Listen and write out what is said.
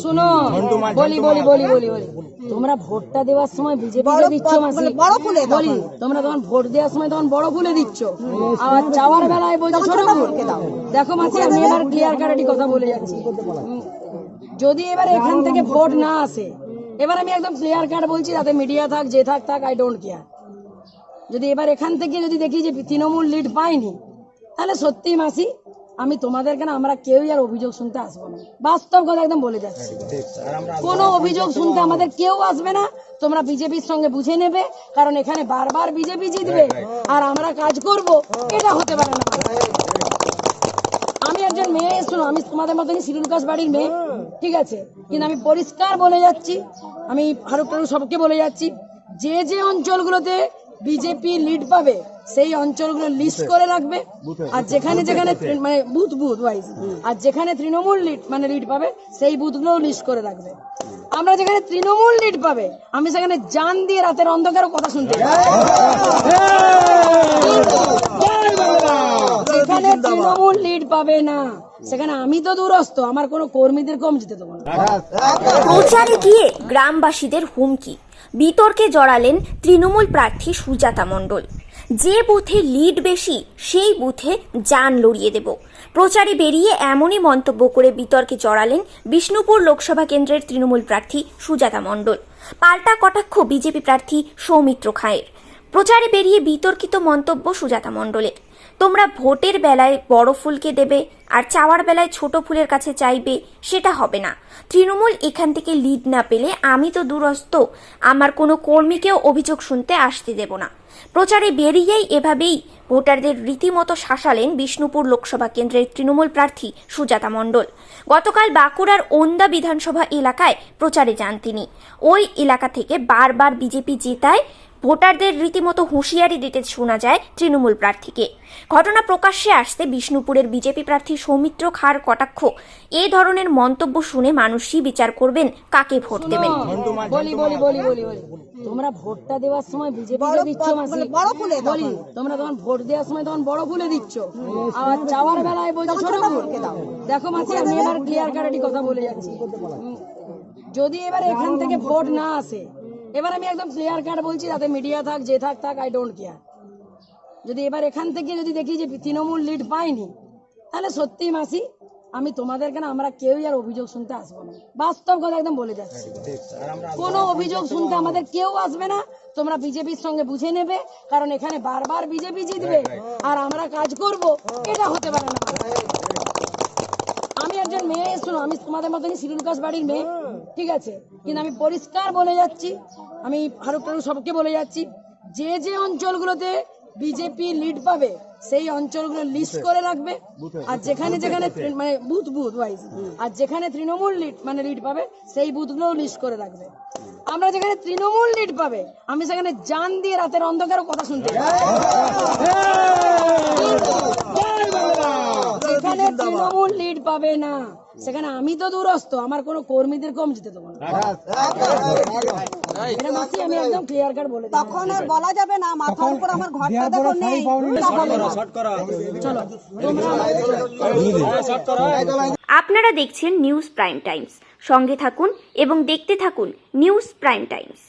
শোনো বলি বলি বলি বলি বলি। তোমরা ভোটটা দেওয়ার সময় বিজেপি দিচ্ছ মাসি? বলি তোমরা তখন ভোট দেওয়ার সময় তখন বড় ফুলে দিচ্ছ। আর যাওয়ার বেলায় বলছো ছোট ফুল। দেখো মাসি আমি এবার ক্লিয়ার কারেটি কথা বলে যাচ্ছি। যদি এবার এখান থেকে ভোট না আসে এবার আমি একদম ক্লিয়ার কাট বলছি যাতে মিডিয়া থাক যে থাক থাক আই ডোন্ট কেয়ার। যদি এবার এখান থেকে যদি দেখি যে তৃণমূল লিড পাইনি তাহলে সত্যি মাসি আমি তোমাদের কেন আমরা কেউই আর অভিযোগ শুনতে আসব না? বাস্তব কথা একদম বলে যাচ্ছি। কোনো অভিযোগ শুনতে আমাদের কেউ আসবে না। তোমরা বিজেপির সঙ্গে বুঝে নেবে কারণ এখানে বারবার বিজেপি জিতবে। আর আমরা কাজ করব এটা হতে পারে না। আমি একজন মেয়ে শোনো আমি তোমাদের মতনই শিরুল কাশ বাড়ির মেয়ে ঠিক আছে? কিন্তু আমি পরিষ্কার বলে যাচ্ছি আমি ফারুক টারুক সবকে বলে যাচ্ছি যে যে অঞ্চলগুলোতে বিজেপি লিড পাবে সেই অঞ্চলগুলো লিস্ট করে রাখবে। আর যেখানে যেখানে মানে বুথ বুথ ওয়াইজ আর যেখানে তৃণমূল লিড মানে লিড পাবে সেই বুথগুলো লিস্ট করে রাখবে। আমরা যেখানে তৃণমূল লিড পাবে আমি সেখানে জান দিয়ে রাতের অন্ধকারও কথা শুনতে। যেখানে তৃণমূল লিড পাবে না। সেখানে আমি তো দূরস্থ আমার কোনো কর্মীদের কম যেতে দেবো না। প্রচারে গিয়ে গ্রামবাসীদের হুমকি। বিতর্কে জড়ালেন তৃণমূল প্রার্থী সুজাতা মণ্ডল। যে বুথে লিড বেশি সেই বুথে যান লড়িয়ে দেব। প্রচারে বেরিয়ে এমনই মন্তব্য করে বিতর্কে জড়ালেন বিষ্ণুপুর লোকসভা কেন্দ্রের তৃণমূল প্রার্থী সুজাতা মণ্ডল। পাল্টা কটাক্ষ বিজেপি প্রার্থী সৌমিত্র খাঁয়ের। প্রচারে বেরিয়ে বিতর্কিত মন্তব্য সুজাতা মণ্ডলের। তোমরা ভোটের বেলায় বড় ফুলকে দেবে, আর চাওয়ার বেলায় ছোট ফুলের কাছে চাইবে, সেটা হবে না। তৃণমূল এখান থেকে লিড না পেলে আমি তো দূরস্থ আমার কোনো কর্মীকেও অভিযোগ শুনতে আসতে দেব না। প্রচারে বেরিয়েই এভাবেই ভোটারদের রীতিমতো শাসালেন বিষ্ণুপুর লোকসভা কেন্দ্রের তৃণমূল প্রার্থী সুজাতা মণ্ডল। গতকাল বাঁকুড়ার ওন্দা বিধানসভা এলাকায় প্রচারে যান তিনি। ওই এলাকা থেকে বারবার বিজেপি জেতায় ভোটারদের রীতিমতো হুঁশিয়ারি দিতে শোনা যায় তৃণমূল প্রার্থীকে। ঘটনা প্রকাশ্যে আসতে বিষ্ণুপুরের বিজেপি প্রার্থী সৌমিত্র খার কটাক্ষ। এ ধরনের মন্তব্য শুনে মানুষই বিচার করবেন কাকে ভোট দেবেন? বলি বলি বলি বলি বলি তোমরা ভোটটা দেওয়ার সময় বিজেপি দিচ্ছ মাসি বড় ফুলে বলি তোমরা তখন ভোট দেওয়ার সময় তখন বড় ফুলে দিচ্ছ। আর যাওয়ার বেলায় বলছো ছোট দেখো মাসি আমি এবার ক্লিয়ার কারেটি কথা বলে যাচ্ছি। যদি এবার এখান থেকে ভোট না আসে এবার আমি একদম ক্লিয়ার কাট বলছি, যাতে মিডিয়া থাক, যে থাক থাক আই ডোন্ট কেয়ার যদি এবার এখান থেকে যদি দেখি যে তৃণমূল লিড পাইনি তাহলে সত্যি মাসি, আমি তোমাদের কেন, আমরা কেউই আর অভিযোগ শুনতে আসব না। বাস্তব কথা একদম বলে যাচ্ছি। কোনো অভিযোগ শুনতে আমাদের কেউ আসবে না, তোমরা বিজেপির সঙ্গে বুঝে নেবে, কারণ এখানে বারবার বিজেপি জিতবে, আর আমরা কাজ করব, এটা হতে পারে না। আমি একজন মেয়ে, শোনো, আমি তোমাদের মতনই শিরুল কাশ বাড়ির মেয়ে, ঠিক আছে? কিন্তু আমি পরিষ্কার বলে যাচ্ছি আমি ফারুক টারুক সবকে বলে যাচ্ছি যে যে অঞ্চলগুলোতে বিজেপি লিড পাবে সেই অঞ্চলগুলো লিস্ট করে রাখবে। আর যেখানে যেখানে মানে বুথ বুথ ওয়াইজ আর যেখানে তৃণমূল লিড মানে লিড পাবে সেই বুথগুলো লিস্ট করে রাখবে। আমরা যেখানে তৃণমূল লিড পাবে আমি সেখানে জান দিয়ে রাতের অন্ধকারও কথা শুনতে চাই। তৃণমূল লিড পাবে না। সেখানে আমি তো দূরস্থ আমার কোনো কর্মীদের কম যেতে দেবো না। আমি একদম ক্লিয়ার কাট বলে তখন আর বলা যাবে না মাথার উপর আমার ঘরটা দেখো নেই। আপনারা দেখছেন নিউজ প্রাইম টাইমস। সঙ্গে থাকুন এবং দেখতে থাকুন নিউজ প্রাইম টাইমস।